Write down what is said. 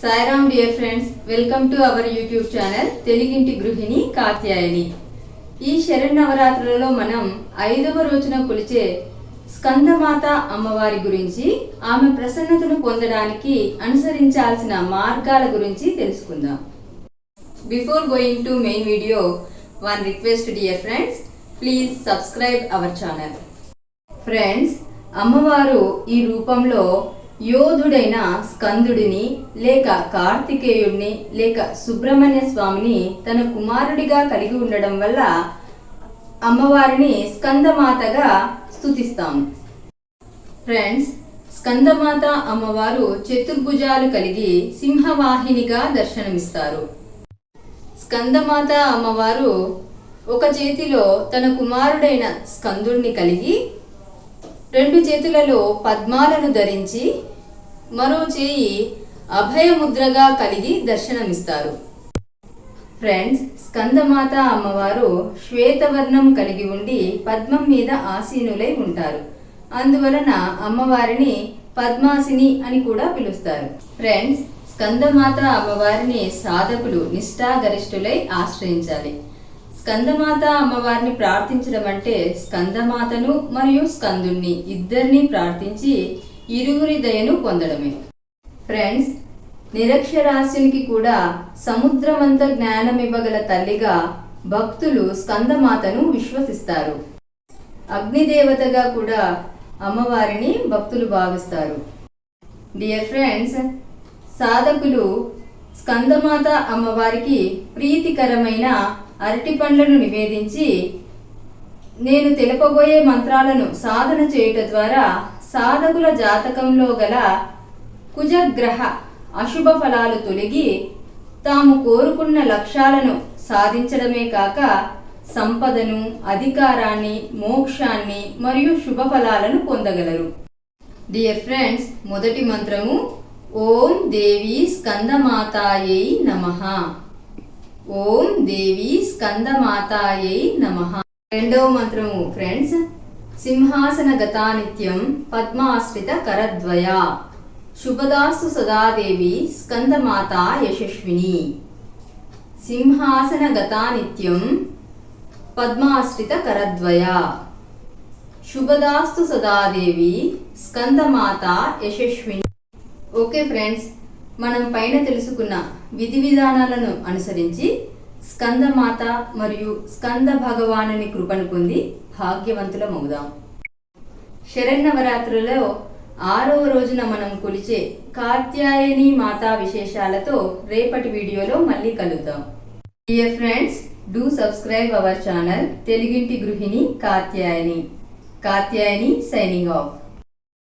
Sairam dear friends welcome to our YouTube channel తెలుగింటి గృహిణి కాత్యాయని. ఈ శరణవరాత్రులలో మనం ఐదవ రోజున కొలిచే స్కందమాత అమ్మవారి గురించి ఆమె ప్రసన్నతను పొందడానికి అనుసరించాల్సిన మార్గాల గురించి తెలుసుకుందాం. Before going to main video one request dear friends please subscribe our channel friends అమ్మవారు ఈ రూపంలో యోధుడైన స్కందుడిని లేక కార్తికేయుడిని లేక సుబ్రహ్మణ్య స్వామిని తన కుమారుడిగా కలిగి ఉండడం వల్ల అమ్మవారిని స్కందమాతగా స్తుతిస్తాము. ఫ్రెండ్స్ స్కందమాత అమ్మవారు చతుర్భుజాలు కలిగి సింహవాహినిగా దర్శనమిస్తారు. స్కందమాత అమ్మవారు ఒక చేతిలో తన కుమారుడైన స్కందుణ్ణి కలిగి రెండు చేతులలో పద్మాలను ధరించి మరో చేయి అభయముద్రగా కలిగి దర్శనమిస్తారు. ఫ్రెండ్స్ స్కందమాత అమ్మవారు శ్వేతవర్ణం కలిగి ఉండి పద్మం మీద ఆసీనులై ఉంటారు. అందువలన అమ్మవారిని పద్మాసిని అని కూడా పిలుస్తారు. ఫ్రెండ్స్ స్కందమాత అమ్మవారిని సాధకులు నిష్ఠాగరిష్ఠులై ఆశ్రయించాలి. స్కందమాత అమ్మవారిని ప్రార్థించడం అంటే స్కందమాతను మరియు స్కందుణ్ణి ఇద్దరిని ప్రార్థించి ఇరువురి దయను పొందడమే. ఫ్రెండ్స్ నిరక్షరాస్యునికి కూడా సముద్రమంత జ్ఞానం ఇవ్వగల తల్లిగా భక్తులు స్కందమాతను విశ్వసిస్తారు. అగ్నిదేవతగా కూడా అమ్మవారిని భక్తులు భావిస్తారు. డియర్ ఫ్రెండ్స్ సాధకులు స్కందమాత అమ్మవారికి ప్రీతికరమైన అరటి పండ్లను నివేదించి నేను తెలుపబోయే మంత్రాలను సాధన చేయుట ద్వారా సాధకుల జాతకంలో గల కుజగ్రహ అశుభ ఫలాలు తొలగి తాము కోరుకున్న లక్ష్యాలను సాధించడమే కాక సంపదను అధికారాన్ని మోక్షాన్ని మరియు శుభ ఫలాలను పొందగలరు. డియర్ ఫ్రెండ్స్ మొదటి మంత్రము ఓం దేవి స్కందమాతాయై నమ. ఓం దేవి స్కందమాతాయై నమ. రెండవ మంత్రము ఫ్రెండ్స్ సింహాసన గతానిత్యం పద్మాశ్రిత కరద్వయ. శుభదాసు సదాదేవి స్కందమాత యశస్విని. సింహాసన గతానిత్యం పద్మాశ్రిత కరద్వయ. శుభదాస్తు సదాదేవి స్కందమాత యశస్విని. ఓకే ఫ్రెండ్స్ మనం పైన తెలుసుకున్న విధి విధానాలను అనుసరించి స్కందమాత మరియు స్కంద భగవానుని కృపను పొంది భాగ్యవంతులమవుదాం శరన్నవరాత్రులలో ఆరవ రోజున మనం కొలిచే కాత్యాయని మాతా విశేషాలతో రేపటి వీడియోలో మళ్ళీ కలుద్దాం. Dear friends do subscribe our channel తెలుగింటి గృహిణి కార్త్యాయని కాత్యాయని సైనింగ్ ఆఫ్